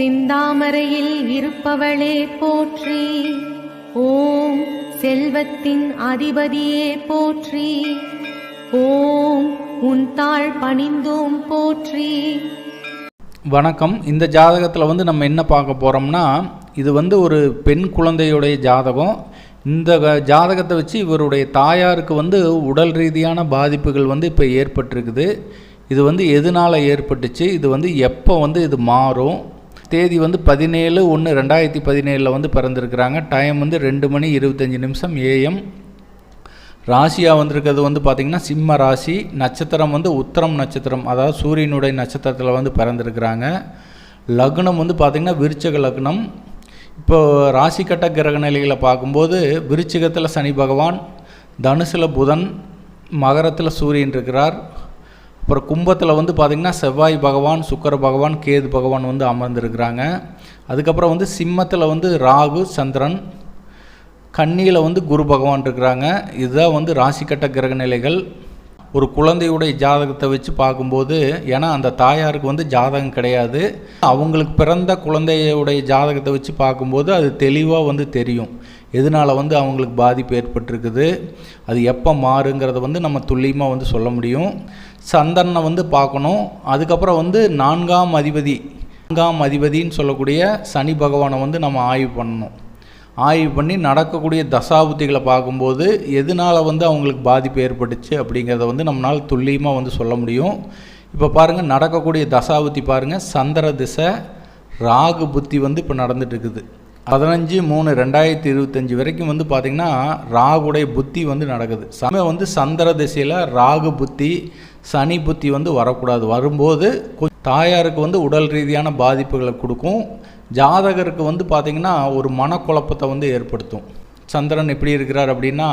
சிந்தாமரையில் இருப்பவளே போற்றி. ஓம் செல்வத்தின் அதிபதியே போற்றி. ஓம் உன் தாழ் பணிந்தோம் போற்றி. வணக்கம். இந்த ஜாதகத்தில் வந்து நம்ம என்ன பார்க்க போகிறோம்னா இது வந்து ஒரு பெண் குழந்தையுடைய ஜாதகம். இந்த ஜாதகத்தை வச்சு இவருடைய தாயாருக்கு வந்து உடல் ரீதியான பாதிப்புகள் வந்து இப்போ ஏற்பட்டிருக்குது. இது வந்து எதனால் ஏற்பட்டுச்சு? இது வந்து எப்போ வந்து இது மாறும்? தேதி வந்து பதினேழு ஒன்று ரெண்டாயிரத்தி பதினேழில் வந்து பிறந்திருக்கிறாங்க. டைம் வந்து ரெண்டு மணி இருபத்தஞ்சி நிமிஷம் ஏஎம் ராசியாக வந்திருக்கிறது வந்து பார்த்திங்கன்னா சிம்ம ராசி நட்சத்திரம் வந்து உத்தரம் நட்சத்திரம் அதாவது சூரியனுடைய நட்சத்திரத்தில் வந்து பிறந்திருக்கிறாங்க. லக்னம் வந்து பார்த்திங்கன்னா விருச்சக லக்னம். இப்போ ராசி கட்ட கிரக நிலைகளை பார்க்கும்போது விருச்சிகத்தில் சனி பகவான் தனுசில் புதன் மகரத்தில் சூரியன் இருக்கிறார். அப்புறம் கும்பத்தில் வந்து பார்த்திங்கன்னா செவ்வாய் பகவான் சுக்கர பகவான் கேது பகவான் வந்து அமர்ந்திருக்கிறாங்க. அதுக்கப்புறம் வந்து சிம்மத்தில் வந்து ராகு சந்திரன் கன்னியில் வந்து குரு பகவான் இருக்கிறாங்க. இதுதான் வந்து ராசிக்கட்ட கிரக நிலைகள் ஒரு குழந்தையுடைய ஜாதகத்தை வச்சு பார்க்கும்போது ஏன்னா அந்த தாயாருக்கு வந்து ஜாதகம் கிடையாது. அவங்களுக்கு பிறந்த குழந்தையுடைய ஜாதகத்தை வச்சு பார்க்கும்போது அது தெளிவாக வந்து தெரியும். எதனால் வந்து அவங்களுக்கு பாதிப்பு ஏற்பட்டிருக்குது அது எப்போ மாறுங்கிறத வந்து நம்ம துல்லியமாக வந்து சொல்ல முடியும். சந்தனை வந்து பார்க்கணும். அதுக்கப்புறம் வந்து நான்காம் அதிபதி நான்காம் அதிபதின்னு சொல்லக்கூடிய சனி பகவானை வந்து நம்ம ஆய்வு பண்ணணும். ஆய்வு பண்ணி நடக்கக்கூடிய தசாபுத்திகளை பார்க்கும்போது எதனால் வந்து அவங்களுக்கு பாதிப்பு ஏற்பட்டுச்சு அப்படிங்கிறத வந்து நம்மளால் துல்லியமாக வந்து சொல்ல முடியும். இப்போ பாருங்கள் நடக்கக்கூடிய தசாபுத்தி பாருங்கள் சந்திர திசை ராகு புத்தி வந்து இப்போ நடந்துட்டுருக்குது. பதினஞ்சு மூணு ரெண்டாயிரத்தி இருபத்தஞ்சி வரைக்கும் வந்து பார்த்திங்கன்னா ராகுடைய புத்தி வந்து நடக்குது. சமயம் வந்து சந்திர திசையில் ராகு புத்தி சனி புத்தி வந்து வரக்கூடாது. வரும்போது தாயாருக்கு வந்து உடல் ரீதியான பாதிப்புகளை கொடுக்கும். ஜாதகருக்கு வந்து பார்த்திங்கன்னா ஒரு மனக்குழப்பத்தை வந்து ஏற்படுத்தும். சந்திரன் எப்படி இருக்கிறார் அப்படின்னா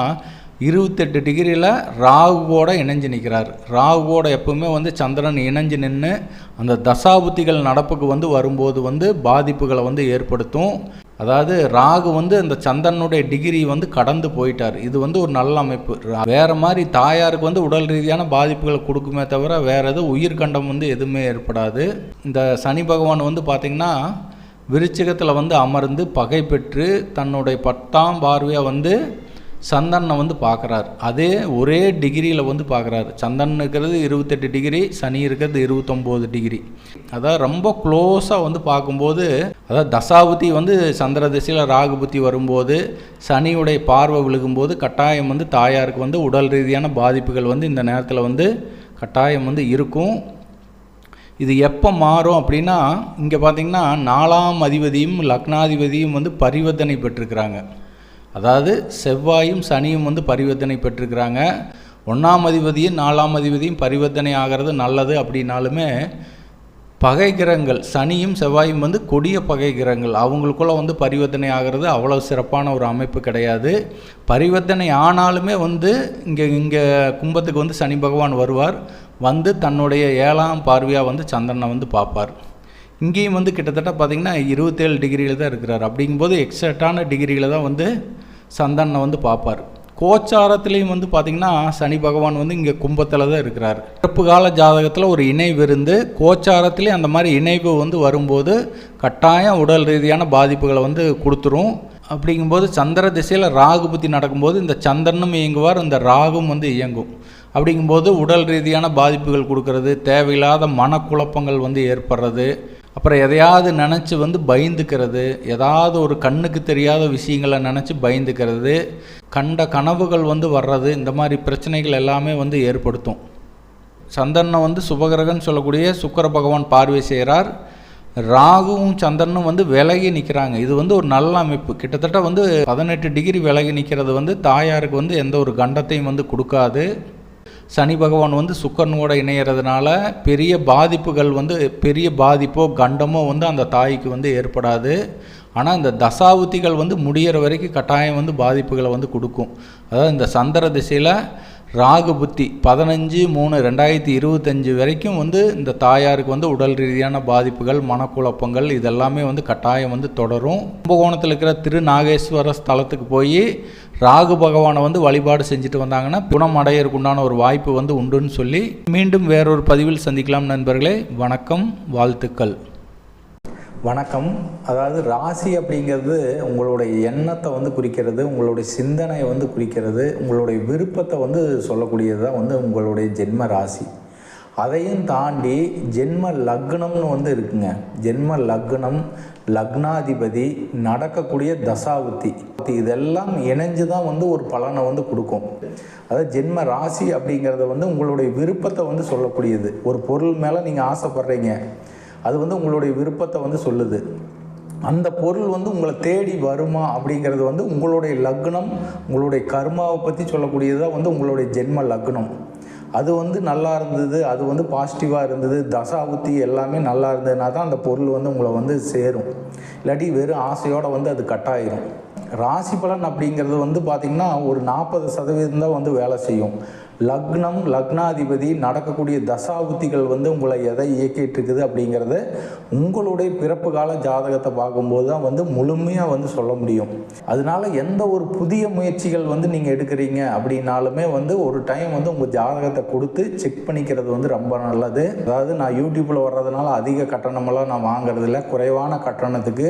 இருபத்தெட்டு டிகிரியில் ராகுவோட இணைஞ்சு நிற்கிறார் ராகுவோட எப்பவுமே வந்து சந்திரன் இணைஞ்சு நின்று அந்த தசாபுத்திகள் நடப்புக்கு வந்து வரும்போது வந்து பாதிப்புகளை வந்து ஏற்படுத்தும். அதாவது ராகு வந்து அந்த சந்திரனுடைய டிகிரி வந்து கடந்து போயிட்டார். இது வந்து ஒரு நல்ல அமைப்பு. வேறு மாதிரி தாயாருக்கு வந்து உடல் ரீதியான பாதிப்புகளை கொடுக்குமே தவிர வேறு எதுவும் உயிர்கண்டம் வந்து எதுவுமே ஏற்படாது. இந்த சனி பகவான் வந்து பார்த்திங்கன்னா விருச்சிகத்தில் வந்து அமர்ந்து பகை பெற்று தன்னுடைய பத்தாம் பார்வையாக வந்து சந்தனை வந்து பார்க்குறாரு. அதே ஒரே டிகிரியில் வந்து பார்க்குறாரு. சந்தன் இருக்கிறது இருபத்தெட்டு டிகிரி சனி இருக்கிறது இருபத்தொம்போது டிகிரி. அதாவது ரொம்ப க்ளோஸாக வந்து பார்க்கும்போது அதாவது தசாபுத்தி வந்து சந்திர திசையில் ராகுபுத்தி வரும்போது சனியுடைய பார்வை விழுகும்போது கட்டாயம் வந்து தாயாருக்கு வந்து உடல் ரீதியான பாதிப்புகள் வந்து இந்த நேரத்தில் வந்து கட்டாயம் வந்து இருக்கும். இது எப்போ மாறும் அப்படின்னா இங்கே பார்த்தீங்கன்னா நாலாம் அதிபதியும் லக்னாதிபதியும் வந்து பரிவர்த்தனை பெற்றிருக்கிறாங்க. அதாவது செவ்வாயும் சனியும் வந்து பரிவர்த்தனை பெற்றிருக்கிறாங்க. ஒன்றாம் அதிபதியும் நாலாம் அதிபதியும் பரிவர்த்தனை ஆகிறது நல்லது அப்படின்னாலுமே பகை கிரகங்கள் சனியும் செவ்வாயும் வந்து கொடிய பகை கிரகங்கள். அவங்களுக்குள்ள வந்து பரிவர்த்தனை ஆகிறது அவ்வளோ சிறப்பான ஒரு அமைப்பு கிடையாது. பரிவர்த்தனை ஆனாலுமே வந்து இங்கே இங்கே கும்பத்துக்கு வந்து சனி பகவான் வருவார். வந்து தன்னுடைய ஏழாம் பார்வையாக வந்து சந்திரனை வந்து பார்ப்பார். இங்கேயும் வந்து கிட்டத்தட்ட பார்த்திங்கன்னா இருபத்தேழு டிகிரியில் தான் இருக்கிறார். அப்படிங்கும்போது எக்ஸட்டான டிகிரியில் தான் வந்து சந்தனை வந்து பார்ப்பார். கோச்சாரத்துலேயும் வந்து பார்த்திங்கன்னா சனி பகவான் வந்து இங்கே கும்பத்தில் தான் இருக்கிறார். பிறப்பு கால ஜாதகத்தில் ஒரு இணைவு இருந்து கோச்சாரத்துலேயும் அந்த மாதிரி இணைவு வந்து வரும்போது கட்டாயம் உடல் ரீதியான பாதிப்புகளை வந்து கொடுத்துரும். அப்படிங்கும்போது சந்திர திசையில் ராகு புத்தி நடக்கும்போது இந்த சந்திரனும் இயங்குவார் இந்த ராகும் வந்து இயங்கும். அப்படிங்கும்போது உடல் ரீதியான பாதிப்புகள் கொடுக்கறது தேவையில்லாத மனக்குழப்பங்கள் வந்து ஏற்படுறது. அப்புறம் எதையாவது நினச்சி வந்து பயந்துக்கிறது ஏதாவது ஒரு கண்ணுக்கு தெரியாத விஷயங்களை நினச்சி பயந்துக்கிறது கண்ட கனவுகள் வந்து வர்றது இந்த மாதிரி பிரச்சனைகள் எல்லாமே வந்து ஏற்படுத்தும். சந்திரனை வந்து சுபகிரகன் சொல்லக்கூடிய சுக்கர பகவான் பார்வை செய்கிறார் ராகுவும் சந்திரனும் வந்து விலகி நிற்கிறாங்க இது வந்து ஒரு நல்ல அமைப்பு. கிட்டத்தட்ட வந்து பதினெட்டு டிகிரி விலகி நிற்கிறது வந்து தாயாருக்கு வந்து எந்த ஒரு கண்டத்தையும் வந்து கொடுக்காது. சனி பகவான் வந்து சுக்கரனோட இணையறதுனால பெரிய பாதிப்புகள் வந்து பெரிய பாதிப்போ கண்டமோ வந்து அந்த தாய்க்கு வந்து ஏற்படாது. ஆனால் இந்த தசாவுத்திகள் வந்து முடியிற வரைக்கும் கட்டாயம் வந்து பாதிப்புகளை வந்து கொடுக்கும். அதாவது இந்த சந்திர திசையில் ராகு புத்தி பதினஞ்சு மூணு ரெண்டாயிரத்தி இருபத்தஞ்சு வரைக்கும் வந்து இந்த தாயாருக்கு வந்து உடல் ரீதியான பாதிப்புகள் மனக்குழப்பங்கள் இதெல்லாமே வந்து கட்டாயம் வந்து தொடரும். கும்பகோணத்தில் இருக்கிற திருநாகேஸ்வர ஸ்தலத்துக்கு போய் ராகு பகவானை வந்து வழிபாடு செஞ்சுட்டு வந்தாங்கன்னா குணம் அடையறதுக்கு உண்டான ஒரு வாய்ப்பு வந்து உண்டுன்னு சொல்லி மீண்டும் வேறொரு பதிவில் சந்திக்கலாம் நண்பர்களே. வணக்கம் வாழ்த்துக்கள். வணக்கம். அதாவது ராசி அப்படிங்கிறது உங்களுடைய எண்ணத்தை வந்து குறிக்கிறது உங்களுடைய சிந்தனையை வந்து குறிக்கிறது உங்களுடைய விருப்பத்தை வந்து சொல்லக்கூடியது தான் வந்து உங்களுடைய ஜென்ம ராசி. அதையும் தாண்டி ஜென்ம லக்னம்னு வந்து இருக்குங்க. ஜென்ம லக்னம் லக்னாதிபதி நடக்கக்கூடிய தசாவுத்தி இதெல்லாம் இணைஞ்சு தான் வந்து ஒரு பலனை வந்து கொடுக்கும். அதாவது ஜென்ம ராசி அப்படிங்கிறத வந்து உங்களுடைய விருப்பத்தை வந்து சொல்லக்கூடியது. ஒரு பொருள் மேலே நீங்கள் ஆசைப்பட்றீங்க. அது வந்து உங்களுடைய விருப்பத்தை வந்து சொல்லுது. அந்த பொருள் வந்து உங்களை தேடி வருமா அப்படிங்கிறது வந்து உங்களுடைய லக்னம் உங்களுடைய கர்மாவை பற்றி சொல்லக்கூடியது தான் வந்து உங்களுடைய ஜென்ம லக்னம். அது வந்து நல்லா இருந்தது அது வந்து பாசிட்டிவாக இருந்தது தசாபுத்தி எல்லாமே நல்லா இருந்ததுனா தான் அந்த பொருள் வந்து உங்களை வந்து சேரும். இல்லாட்டி வெறும் ஆசையோடு வந்து அது கட்டாயிரும் ராசி பலன் அப்படிங்கிறது வந்து பார்த்திங்கன்னா ஒரு நாற்பது சதவீதம் தான் வந்து வேலை செய்யும். லக்னம் லக்னாதிபதி நடக்கக்கூடிய தசாபுத்திகள் வந்து உங்களை எதை இயக்கிட்டு இருக்குது அப்படிங்கிறத உங்களுடைய பிறப்பு கால ஜாதகத்தை பார்க்கும்போது தான் வந்து முழுமையாக வந்து சொல்ல முடியும். அதனால எந்த ஒரு புதிய முயற்சிகள் வந்து நீங்கள் எடுக்கிறீங்க அப்படின்னாலுமே வந்து ஒரு டைம் வந்து உங்கள் ஜாதகத்தை கொடுத்து செக் பண்ணிக்கிறது வந்து ரொம்ப நல்லது. அதாவது நான் யூடியூப்பில் வர்றதுனால அதிக கட்டணமெல்லாம் நான் வாங்குறதில்ல. குறைவான கட்டணத்துக்கு